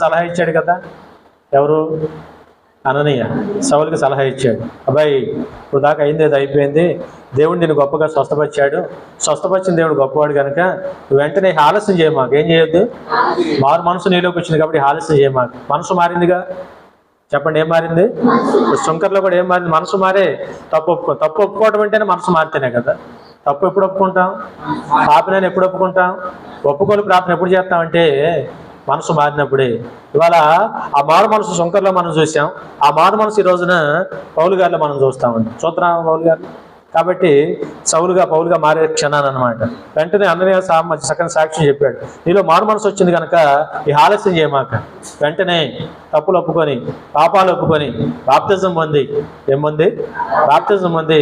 సలహా ఇచ్చాడు కదా? ఎవరు? అననీయ. సౌలుకి సలహా ఇచ్చాడు. అబ్బాయి ఇప్పుడు దాకా అయింది అది అయిపోయింది. దేవుడు నేను గొప్పగా స్వస్థపరిచాడు. స్వస్థపరిచిన దేవుడు గొప్పవాడు కనుక వెంటనే ఆలస్యం చేయమాకు ఏం చేయొద్దు? మారు మనసు నీలోకి వచ్చింది కాబట్టి ఆలస్యం చేయమాకు మనసు మారిందిగా? చెప్పండి ఏం మారింది? శంకర్లో కూడా ఏం మారింది? మనసు మారే. తప్పు ఒప్పుకో తప్పు ఒప్పుకోవడం అంటేనే మనసు మారితేనే కదా? తప్పు ఎప్పుడు ఒప్పుకుంటాం? పాపనని ఎప్పుడు ఒప్పుకుంటాం? ఒప్పుకోలు ప్రార్థన ఎప్పుడు చేస్తామంటే మనసు మారినప్పుడే. ఇవాళ ఆ మారు మనసు శంకర్లో మనం చూసాం. ఆ మారు మనసు ఈ రోజున పౌలు గారిలో మనం చూస్తామండి. చూస్తున్నాం పౌలు గారు కాబట్టి సౌలుగా పౌలుగా మారే క్షణాన్ని అనమాట వెంటనే అన్నయ్య సా- సకన సాక్ష్యం చెప్పాడు. నీలో మారు మనసు వచ్చింది కనుక ఈ ఆలస్యం చేయమాక. వెంటనే తప్పులు ఒప్పుకొని పాపాలు ఒప్పుకొని బాప్తిజం పొంది ఏముంది? బాప్తిజం పొంది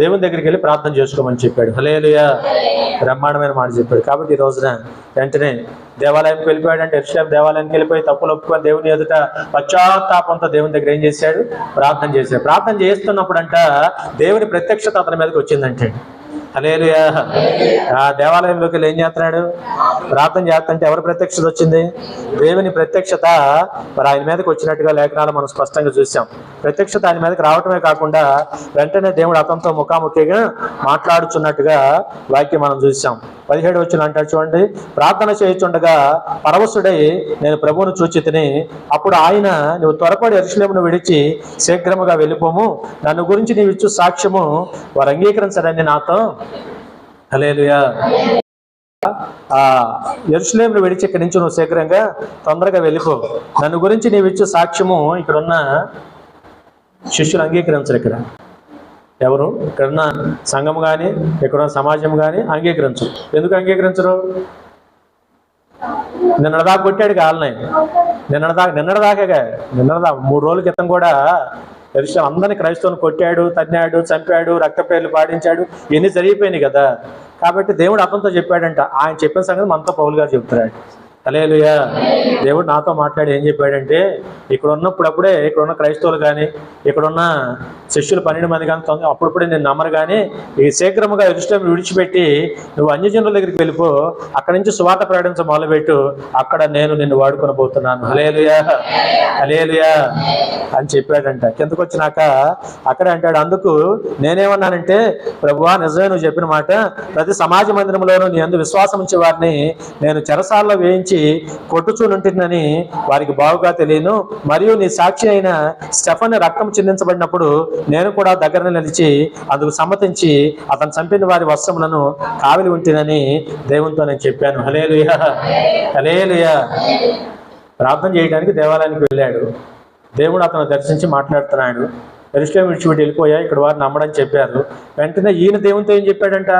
దేవుని దగ్గరికి వెళ్ళి ప్రార్థన చేసుకోమని చెప్పాడు. హలేలుయా బ్రహ్మాండమైన మాట చెప్పాడు. కాబట్టి ఈ రోజున వెంటనే దేవాలయంకి వెళ్ళిపోయాడు అంటే దేవాలయానికి వెళ్ళిపోయి తప్పులు ఒప్పుకొని దేవుని ఎదుట పశ్చాత్తాపంతో దేవుని దగ్గర ఏం చేశాడు? ప్రార్థన చేశాడు. ప్రార్థన చేస్తున్నప్పుడు అంట దేవుని ప్రత్యక్షత అతని మీదకి వచ్చిందంటే హలేలుయా ఆ దేవాలయంలోకి వెళ్ళి ఏం చేస్తున్నాడు? ప్రార్థన చేస్తుంటే ఎవరి ప్రత్యక్షత వచ్చింది? దేవుని ప్రత్యక్షత మరి ఆయన మీదకి వచ్చినట్టుగా లేఖనాలు మనం స్పష్టంగా చూసాం. ప్రత్యక్షత ఆయన మీదకి రావటమే కాకుండా వెంటనే దేవుడు అతనితో ముఖాముఖిగా మాట్లాడుచున్నట్టుగా వాక్యం మనం చూసాం. పదిహేడు వచ్చిన అంటాడు చూడండి ప్రార్థన చేయుచుండగా పరవశుడై నేను ప్రభువును చూచి తిని అప్పుడు ఆయన నువ్వు త్వరపడి ఎరుసలేమును విడిచి శీఘ్రముగా వెళ్ళిపోము. నన్ను గురించి నీవు ఇచ్చు సాక్ష్యము. వారు అంగీకరించడని నాతో హలేలుయా ఆ ఎరుసలేమును విడిచి ఇక్కడి నుంచి నువ్వు శీఘ్రంగా తొందరగా వెళ్ళిపో. నన్ను గురించి నీవు ఇచ్చే సాక్ష్యము ఇక్కడున్న శిష్యులు అంగీకరించరు ఇక్కడ. ఎవరు? ఇక్కడున్న సంఘం కానీ ఇక్కడున్న సమాజం కానీ అంగీకరించరు. ఎందుకు అంగీకరించరు? నిన్నటిదాకా కొట్టాడు కాలనే. నిన్నటిదాకా నిన్నటిదాకా నిన్నదా మూడు రోజుల క్రితం కూడా ఎరుసలేం అందరిని క్రైస్తవుని కొట్టాడు తన్నాడు చంపాడు రక్తపేర్లు పాడించాడు. ఇవన్నీ జరిగిపోయినాయి కదా. కాబట్టి దేవుడు అతనితో చెప్పాడంట. ఆయన చెప్పిన సంగతి మనతో పౌలు గారు చెప్తున్నాడు హల్లెలూయా దేవుడు నాతో మాట్లాడి ఏం చెప్పాడంటే ఇక్కడ ఉన్నప్పుడప్పుడే ఇక్కడ ఉన్న క్రైస్తవులు కానీ ఇక్కడ ఉన్న శిష్యులు పన్నెండు మంది కానీ తొందర అప్పుడప్పుడే నేను నమ్మరు కానీ ఈ శీఘ్రముగా ఇష్టం విడిచిపెట్టి నువ్వు అన్యజనుల దగ్గరికి వెళ్ళిపో. అక్కడి నుంచి సువాత ప్రకటించ మొదలుపెట్టు. అక్కడ నేను నిన్ను వాడుకొని పోతున్నాను హలేలుయా హలేలుయా అని చెప్పాడంట. కిందకు వచ్చినాక అక్కడ అంటాడు అందుకు నేనేమన్నానంటే ప్రభువా నిజమే నువ్వు చెప్పిన మాట. ప్రతి సమాజ మందిరంలోనూ నీ అందు విశ్వాసం ఉంచే వారిని నేను చెరసాల్లో వేయించి కొట్టుచూనుంటుందని వారికి బావుగా తెలియను. మరియు నీ సాక్షి అయిన స్టెఫన్ రక్తం చెల్లించబడినప్పుడు నేను కూడా దగ్గర నిలిచి అందుకు సమ్మతించి అతను చంపిన వారి వస్త్రములను కావిలి ఉంటుందని దేవునితో నేను చెప్పాను. హలేలుయా హలేలుయా ప్రార్థన చేయడానికి దేవాలయానికి వెళ్ళాడు. దేవుడు అతను దర్శించి మాట్లాడుతున్నాడు. ఎరుసలేం విడిచిపెట్టి వెళ్ళిపోయా ఇక్కడ వారు నమ్మడని చెప్పారు. వెంటనే ఈయన దేవునితో ఏం చెప్పాడంట?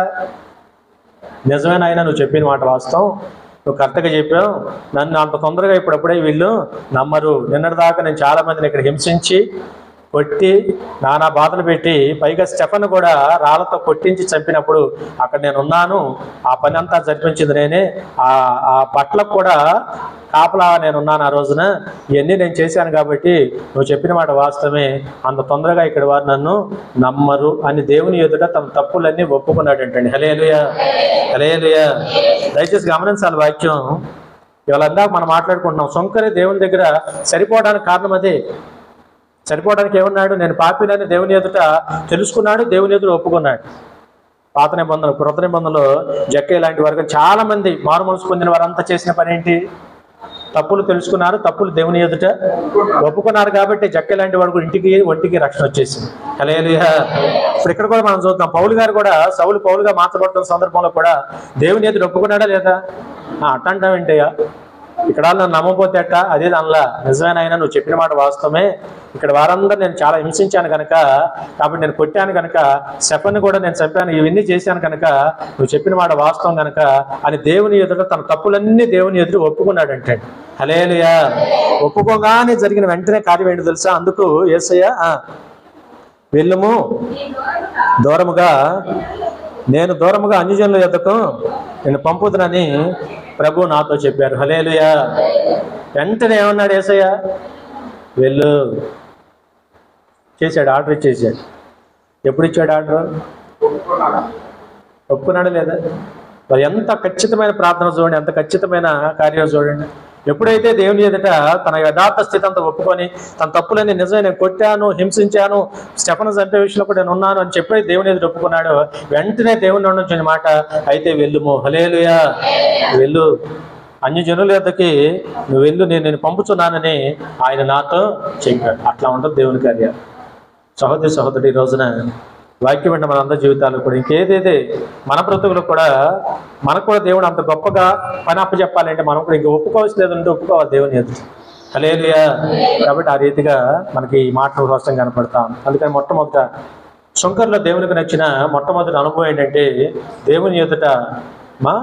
నిజమైన ఆయన నువ్వు చెప్పిన మాట వాస్తవం. నువ్వు కరెక్ట్గా చెప్పావు. నన్ను అంత తొందరగా ఇప్పుడప్పుడే వీళ్ళు నమ్మరు. నిన్నటిదాకా నేను చాలా మందిని ఇక్కడ హింసించి కొట్టి నానా బాధలు పెట్టి పైగా స్టెఫన్ కూడా రాళ్ళతో కొట్టించి చంపినప్పుడు అక్కడ నేను ఉన్నాను ఆ పని అంతా జరిపించింది నేనే ఆ ఆ బట్టలకు కూడా కాపలా నేను ఉన్నాను ఆ రోజున ఇవన్నీ నేను చేశాను కాబట్టి నువ్వు చెప్పిన మాట వాస్తవమే. అంత తొందరగా ఇక్కడ వారు నన్ను నమ్మరు అని దేవుని ఎదుట తమ తప్పులన్నీ ఒప్పుకున్నాడంటండి. హలేలుయా హలేలుయా దయచేసి గమనించాలి వాక్యం. ఇవాళ మనం మాట్లాడుకుంటున్నాం సొంకరే దేవుని దగ్గర సరిపోవడానికి కారణం అదే. సరిపోవడానికి ఏమన్నాడు? నేను పాపినని దేవుని ఎదుట తెలుసుకున్నాడు దేవుని ఎదుట ఒప్పుకున్నాడు. పాత నిబంధనలు కృత నిబంధనలు జక్క ఇలాంటి వరకు చాలా మంది మారు మనసు పొందిన వారంతా చేసిన పని ఏంటి? తప్పులు తెలుసుకున్నారు తప్పులు దేవుని ఎదుట ఒప్పుకున్నారు కాబట్టి జక్క లాంటి వాడు ఇంటికి ఒంటికి రక్షణ వచ్చేసింది. హల్లెలూయా. ఇప్పుడు ఇక్కడ కూడా మనం చూద్దాం. పౌలు గారు కూడా సౌలు పౌలుగా మార్చబడుతున్న సందర్భంలో కూడా దేవుని ఎదుట ఒప్పుకున్నాడా లేదా? ఆ, అట్ట అంటావేంటయ్యా ఇక్కడ నన్ను నమ్మపోతే అట్ట అదే దానిలా. నిజమైన అయినా నువ్వు చెప్పిన మాట వాస్తవమే. ఇక్కడ వారందరూ నేను చాలా హింసించాను కనుక కాబట్టి నేను కొట్టాను కనుక శపని కూడా నేను చంపాను ఇవన్నీ చేశాను కనుక నువ్వు చెప్పిన మాట వాస్తవం కనుక అని దేవుని ఎదుట తన తప్పులన్నీ దేవుని ఎదురు ఒప్పుకున్నాడంటే. హలేలుయా ఒప్పుకోగానే జరిగిన వెంటనే కార్యం ఏంటి తెలుసా? అందుకు ఏసయ్య ఆ, దూరముగా నేను దూరముగా అన్యజనుల యొద్దకు నేను పంపుతునని ప్రభు నాతో చెప్పారు. హలేలుయా వెంటనే ఏమన్నాడు ఏసయ్య? వెళ్ళు. చేశాడు ఆర్డర్ ఇచ్చేసాడు. ఎప్పుడు ఇచ్చాడు ఆర్డర్? ఒప్పుకున్నాడు లేదా? మరి ఎంత ఖచ్చితమైన ప్రార్థన చూడండి ఎంత ఖచ్చితమైన కార్యం చూడండి. ఎప్పుడైతే దేవుని ఎదుట తన యథార్థ స్థితి అంతా ఒప్పుకొని తన తప్పులని నిజమే నేను కొట్టాను హింసించాను స్టెఫన చంపే విషయంలో కూడా నేను ఉన్నాను అని చెప్పి దేవుని ఎదుట ఒప్పుకున్నాడు వెంటనే దేవుని నుంచి మాట అయితే వెళ్ళుము. హలేలుయా వెళ్ళు. అన్ని జనుల నువ్వు వెళ్ళు నేను నేను పంపుతున్నానని ఆయన నాతో చెప్పాడు. అట్లా ఉంటుంది దేవుని కార్య సహోదరి సహోదరి ఈ రోజున వాక్యం అంటే మన అందరి జీవితాలు కూడా ఇంకేదైతే మన బ్రతుకులు కూడా మనకు కూడా దేవుడు అంత గొప్పగా పని అప్పచెప్పాలంటే మనం కూడా ఇంకా ఒప్పుకోవాల్సి లేదంటే ఒప్పుకోవాలి దేవుని ఎదురు హలేలుయా కాబట్టి ఆ రీతిగా మనకి ఈ మాటలు రోషం కనపడతాం అందుకని మొట్టమొదట శంకర్లో దేవునికి నచ్చిన మొట్టమొదటి అనుభవం ఏంటంటే దేవుని ఎదుట మా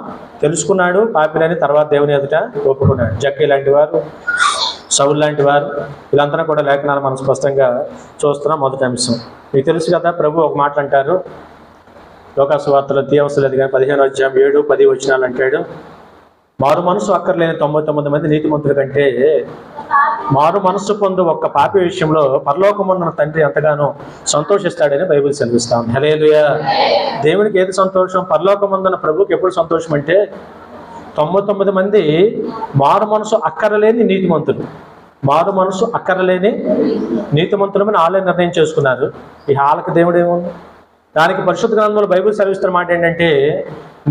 తెలుసుకున్నాడు పాపిలని తర్వాత దేవుని ఎదుట ఒప్పుకున్నాడు. జక్కి లాంటి వారు సౌల్ లాంటి వారు వీళ్ళంతా కూడా లేఖనాలు మనం స్పష్టంగా చూస్తున్నాం మొదటి అంశం. మీకు తెలుసు కదా ప్రభు ఒక మాట అంటారు. లోకాసు వార్తలో తీయవసలేదు కానీ పదిహేను అధ్యాయం ఏడు పది వచనాలు అంటాడు. మారు మనసు అక్కర్లేని తొంభై తొమ్మిది మంది నీతిమంతుల కంటే మారు మనసు పొందు ఒక్క పాపి విషయంలో పరలోకమున్న తండ్రి ఎంతగానో సంతోషిస్తాడని బైబిల్ సెలవిస్తాం హలేలుయా దేవునికి ఏది సంతోషం? పరలోకముందున్న ప్రభుకి ఎప్పుడు సంతోషం అంటే తొంభై తొమ్మిది మంది మారు మనసు అక్కరలేని నీతిమంతులు. మారు మనసు అక్కరలేని నీతిమంతులమని ఆలయ నిర్ణయం చేసుకున్నారు. ఈ హాలకు దేవుడు ఏముంది? దానికి పరిశుద్ధ గ్రంథంలో బైబిల్ సెలవిస్తున్న మాట ఏంటంటే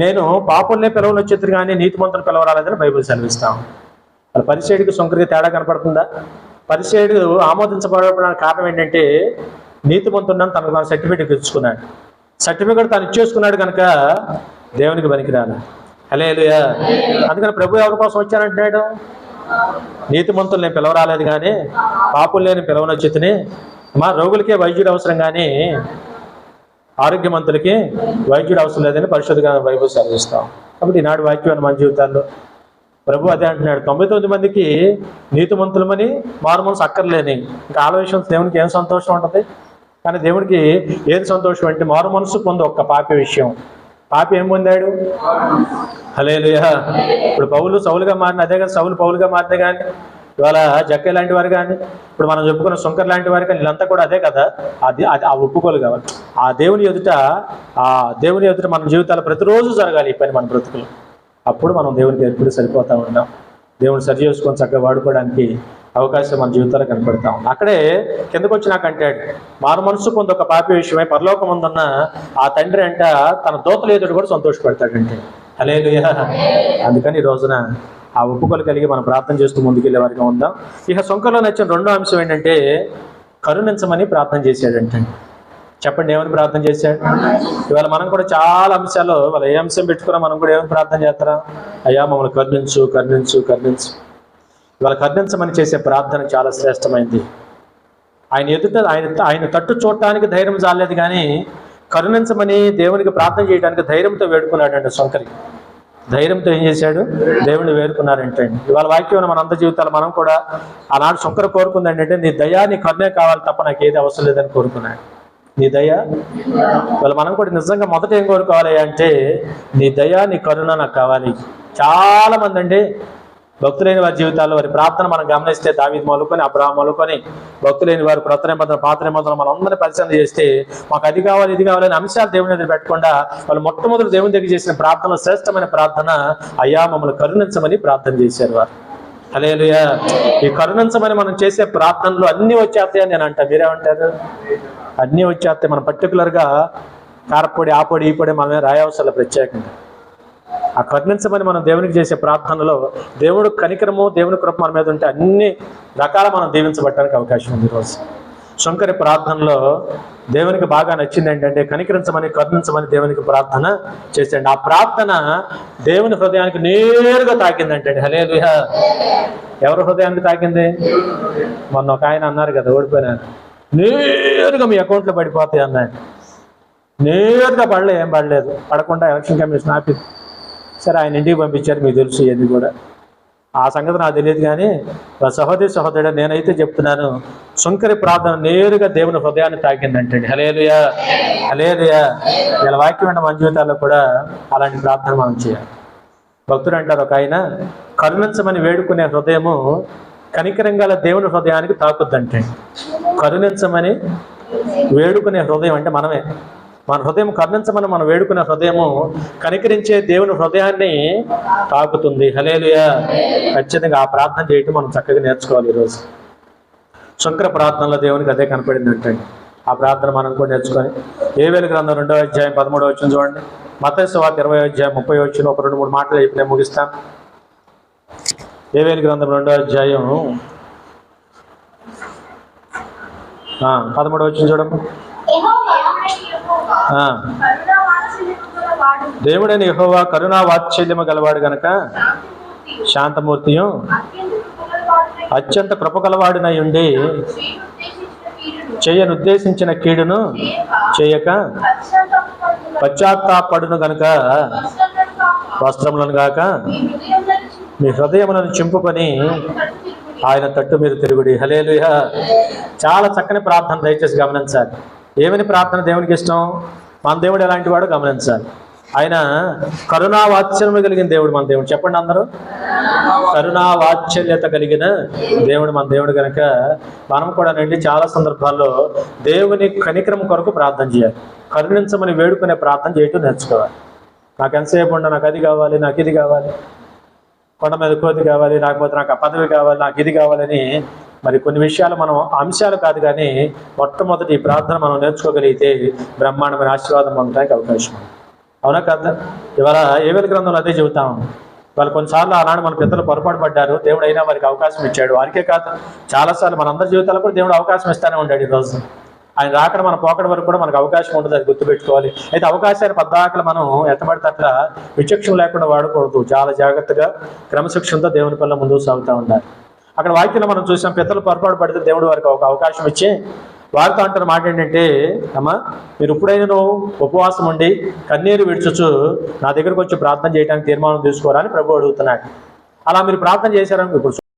నేను పాపుల్నే పిలవలు వచ్చేది కానీ నీతిమంతులు పిలవరాలేదని బైబిల్ సెలవిస్తాం మరి పరిసేడికి సొంకరికి తేడా కనపడుతుందా? పరిసేడు ఆమోదించబడడానికి కారణం ఏంటంటే నీతిమంతుడని తనకు తన సర్టిఫికేట్ ఇచ్చుకున్నాడు సర్టిఫికేట్ తను ఇచ్చేసుకున్నాడు కనుక దేవునికి పనికిరాను హలేలుయా అందుకని ప్రభు ఎవరి కోసం వచ్చానంటున్నాడు నీతిమంతులు నేను పిలవరాలేదు కానీ పాపులు లేని పిలవనొచ్చితిని మా రోగులకే వైద్యుడు అవసరం కానీ ఆరోగ్యమంతులకి వైద్యుడు అవసరం లేదని పరిశోధన వైపు సాధిస్తాం కాబట్టి ఈనాడు వాక్యం మన జీవితాల్లో ప్రభు అదే అంటున్నాడు. తొంభై తొమ్మిది మందికి నీతిమంతులమని మారు మనసు అక్కర్లేని. ఇంకా ఆలోచన దేవునికి ఏం సంతోషం ఉంటుంది? కానీ దేవుడికి ఏది సంతోషం అంటే మారు మనసు పొంది ఒక్క పాప విషయం. పాపి ఏం పొందాడు? హలేలుయా ఇప్పుడు పౌలు సౌలుగా మారిన అదే కదా సౌలు పౌలుగా మారితే కానీ ఇవాళ జక్క లాంటి వారు కానీ ఇప్పుడు మనం చెప్పుకున్న శంకర్ లాంటి వారు కానీ వీళ్ళంతా కూడా అదే కదా. అది అది ఆ ఒప్పుకోలు కావాలి. ఆ దేవుని ఎదుట ఆ దేవుని ఎదుట మన జీవితాలు ప్రతిరోజు జరగాలి ఈ పని మన బ్రతుకులు. అప్పుడు మనం దేవునికి ఎప్పుడు సరిపోతా ఉంటాం దేవుని సరి చేసుకొని చక్కగా వాడుకోవడానికి అవకాశం మన జీవితాలు కనపడతాం అక్కడే కిందకు వచ్చి నాకు అంటాడు మారు మనసు పొంది ఒక పాపి విషయమై పరలోకం ఉందన్న ఆ తండ్రి అంట తన దోతలు ఎదుడు కూడా సంతోషపడతాడంటే. హలేలుయా అందుకని ఈ రోజున ఆ ఒప్పుకోలు కలిగి మనం ప్రార్థన చేస్తూ ముందుకెళ్ళే వారిగా ఉందాం. ఇక సొంకలో నచ్చిన రెండో అంశం ఏంటంటే కరుణించమని ప్రార్థన చేశాడంటే. చెప్పండి ఏమని ప్రార్థన చేశాడు? ఇవాళ మనం కూడా చాలా అంశాలు వాళ్ళ ఏ అంశం పెట్టుకున్నా మనం కూడా ఏమని ప్రార్థన చేస్తారా? అయ్యా మమ్మల్ని కరుణించు కరుణించు కరుణించు. ఇవాళ కరుణించమని చేసే ప్రార్థన చాలా శ్రేష్టమైంది. ఆయన ఎదుట ఆయన ఆయన తట్టు చూడటానికి ధైర్యం చాలేదు కానీ కరుణించమని దేవునికి ప్రార్థన చేయడానికి ధైర్యంతో వేడుకున్నాడండి శంకరి. ధైర్యంతో ఏం చేశాడు? దేవుని వేడుకున్నారంటండి ఇవాళ వాక్యం మన అంత జీవితాలు మనం కూడా ఆనాడు శంకర కోరుకుందండి అంటే నీ దయా నీ కరుణే కావాలి తప్ప నాకు ఏది అవసరం లేదని కోరుకున్నాడు. నీ దయ? ఇవాళ మనం కూడా నిజంగా మొదట ఏం కోరుకోవాలి అంటే నీ దయ నీ కరుణ నాకు కావాలి. చాలా మంది అండి భక్తులైన వారి జీవితాల్లో వారి ప్రార్థన మనం గమనిస్తే దావీద్ మొలుకొని అబ్రాహం మొలుకొని భక్తులైన వారు క్రొత్త నిబంధన పాత నిబంధన మనం అందరినీ పరిశీలన చేస్తే మాకు అది కావాలి ఇది కావాలి అంశాలు దేవుని దగ్గర పెట్టకుండా వాళ్ళు మొట్టమొదటి దేవుని దగ్గర చేసిన ప్రార్థన శ్రేష్టమైన ప్రార్థన అయ్యా మమ్మల్ని కరుణించమని ప్రార్థన చేశారు వారు. హలేలుయా ఈ కరుణించమని మనం చేసే ప్రార్థనలు అన్ని వచ్చేస్తాయని నేను అంట. మీరేమంటారు? అన్నీ వచ్చేస్తాయి. మనం పర్టికులర్గా కారపొడి ఆ పొడి ఈ పొడి మనమే రాయవసరం ప్రత్యేకంగా. ఆ కరుణించమని మనం దేవునికి చేసే ప్రార్థనలో దేవుడు కనికరము దేవుని కృప మన మీద ఉంటే అన్ని రకాల మనం దీవించబట్టడానికి అవకాశం ఉంది ఈరోజు. శంకరి ప్రార్థనలో దేవునికి బాగా నచ్చింది ఏంటంటే కనికరించమని కరుణించమని దేవునికి ప్రార్థన చేసేయండి. ఆ ప్రార్థన దేవుని హృదయానికి నేరుగా తాకిందంటే హలే ఎవరి హృదయానికి తాకింది? మొన్న ఒక ఆయన అన్నారు కదా ఓడిపోయినారు. నేరుగా మీ అకౌంట్లో పడిపోతాయి అన్నాడు. నేరుగా పడలే ఏం పడలేదు. పడకుండా ఎలక్షన్ కమిషన్ ఆఫీస్ సరే ఆయన ఇంటికి పంపించారు మీకు తెలుసు ఇవన్నీ కూడా. ఆ సంగతి నాకు తెలియదు కానీ సహోదరి సహోదరుడు నేనైతే చెప్తున్నాను శంకరి ప్రార్థన నేరుగా దేవుని హృదయాన్ని తాకిందంటే హలేలుయా హలేలుయా ఇలా వాక్యం అంటే మన జీవితాల్లో కూడా అలాంటి ప్రార్థన మనం చేయాలి. భక్తుడు అంటారు ఒక ఆయన కరుణించమని వేడుకునే హృదయము కనికరం గల దేవుని హృదయానికి తాకుద్దంటే కరుణించమని వేడుకునే హృదయం అంటే మనమే. మన హృదయం కర్ణించమని మనం వేడుకునే హృదయము కనికరించే దేవుని హృదయాన్ని తాకుతుంది. హలేలుయా ఖచ్చితంగా ఆ ప్రార్థన చేయటం మనం చక్కగా నేర్చుకోవాలి ఈరోజు. శుక్ర ప్రార్థనలో దేవునికి అదే కనపడింది ఆ ప్రార్థన మనం కూడా నేర్చుకొని ఏ వేలు గ్రంథం రెండో అధ్యాయం పదమూడో వచ్చిన చూడండి. మతస్సు ఇరవై అధ్యాయం ముప్పై వచ్చిన ఒక రెండు మూడు మాటలు చెప్పి నేను ముగిస్తాను. ఏ వేలు గ్రంథం రెండో అధ్యాయం పదమూడు వచ్చిన చూడమ్మా యెహోవా యెహోవా ఆ, కరుణా వాత్సల్యము గల వాడు దేవుడని యహోవా కరుణా వాత్సల్యము గలవాడు గనక శాంతమూర్తియం అత్యంత కృపగలవాడినై ఉండి చేయనుద్దేశించిన కీడును చేయక పశ్చాత్తాపడును గనక వస్త్రములను గాక మీ హృదయములను చింపుకొని ఆయన తట్టు మీరు తిరుగుడి. హలేలుయ చాలా చక్కని ప్రార్థన దయచేసి గమనించాలి. ఏమని ప్రార్థన దేవునికి ఇష్టం? మన దేవుడు ఎలాంటి వాడు గమనించాలి. ఆయన కరుణావాత్సల్యము కలిగిన దేవుడు మన దేవుడు. చెప్పండి అందరూ. కరుణావాత్సల్యత కలిగిన దేవుడు మన దేవుడు కనుక మనం కూడా నుండి చాలా సందర్భాల్లో దేవుని కనిక్రమ కొరకు ప్రార్థన చేయాలి. కరుణించమని వేడుకునే ప్రార్థన చేయటం నేర్చుకోవాలి. నాకు ఎంతసేపు ఉండ నాకు అది కావాలి నాకు ఇది కావాలి. కొండ మీద కోతి కావాలి లేకపోతే నాకు ఆ పదవి కావాలి నాకు ఇది కావాలని మరి కొన్ని విషయాలు మనం అంశాలు కాదు కానీ మొట్టమొదటి ప్రార్థన మనం నేర్చుకోగలిగితే బ్రహ్మాండమైన ఆశీర్వాదం పొందడానికి అవకాశం అవునా కదా? ఇవాళ ఏవేల గ్రంథంలో అదే చెబుతాం. వాళ్ళు కొన్నిసార్లు ఆనాడు మన పెద్దలు పొరపాటు పడ్డారు దేవుడు అయినా వారికి అవకాశం ఇచ్చాడు. వారికే కాదు చాలాసార్లు మన అందరి జీవితాల్లో కూడా దేవుడు అవకాశం ఇస్తానే ఉంటాడు ఈరోజు ఆయన రాకడ మన పోకడ వరకు కూడా మనకు అవకాశం ఉంటుంది అది గుర్తుపెట్టుకోవాలి. అయితే అవకాశాన్ని పద్దాకలు మనం ఎట్టబడితే విచక్షణ లేకుండా వాడకూడదు. చాలా జాగ్రత్తగా క్రమశిక్షణతో దేవుని పనుల ముందుకు సాగుతూ ఉండాలి. అక్కడ వాక్యంలో మనం చూసాం పెద్దలు పొరపాటు పడితే దేవుడు వారికి ఒక అవకాశం ఇచ్చి వారితో అంటున్న మాట ఏంటంటే అమ్మా మీరు ఎప్పుడైనా ఉపవాసం ఉండి కన్నీరు విడుచుచు నా దగ్గరకు వచ్చి ప్రార్థన చేయడానికి తీర్మానం తీసుకోవాలని ప్రభు అడుగుతున్నాడు. అలా మీరు ప్రార్థన చేశారని ఇప్పుడు